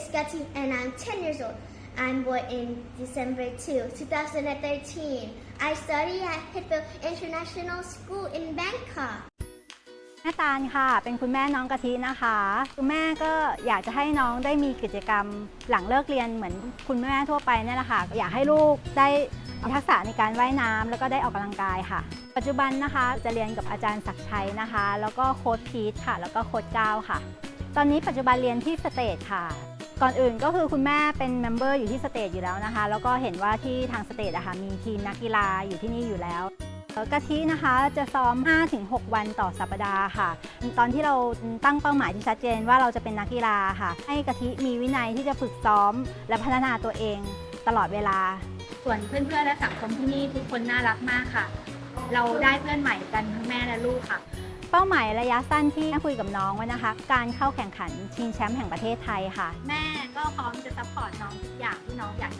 is Gatti and I'm 10 years old. I'm born in December 2, 2013. I study at Hitfield International School in Bangkok. แม่ตาลค่ะ เป็นคุณแม่น้องกะทินะคะ คุณแม่ก็อยากจะให้น้องได้มีกิจกรรมหลังเลิกเรียนเหมือนคุณแม่ทั่วไปเนี่ยแหละค่ะ อยากให้ลูกได้มีทักษะในการว่ายน้ำแล้วก็ได้ออกกำลังกายค่ะ ปัจจุบันนะคะจะเรียนกับอาจารย์ศักดิ์ชัยนะคะ แล้วก็โค้ชพีทค่ะ แล้วก็โค้ชก้าวค่ะ ตอนนี้ปัจจุบันเรียนที่สเตทค่ะ ก่อนอื่นก็คือคุณแม่เป็นเมมเบอร์อยู่ที่สเตทอยู่แล้วนะคะ แล้วก็เห็นว่าที่ทางสเตทอะค่ะมีทีมนักกีฬาอยู่ที่นี่อยู่แล้วกะทินะคะจะซ้อม 5-6 วันต่อสัปดาห์ค่ะ ตอนที่เราตั้งเป้าหมายที่ชัดเจนว่าเราจะเป็นนักกีฬาค่ะ ให้กะทิมีวินัยที่จะฝึกซ้อม และพัฒนาตัวเองตลอดเวลา ส่วนเพื่อนๆและสังคมที่นี่ทุกคนน่ารักมากค่ะ เราได้เพื่อนใหม่กันทั้งแม่และลูกค่ะ เป้าหมายระยะสั้นที่แม่คุยกับน้องไว้นะคะ การเข้าแข่งขันชิงแชมป์แห่งประเทศไทยค่ะ แม่ก็พร้อมจะซัพพอร์ตน้องทุกอย่างที่น้องอยาก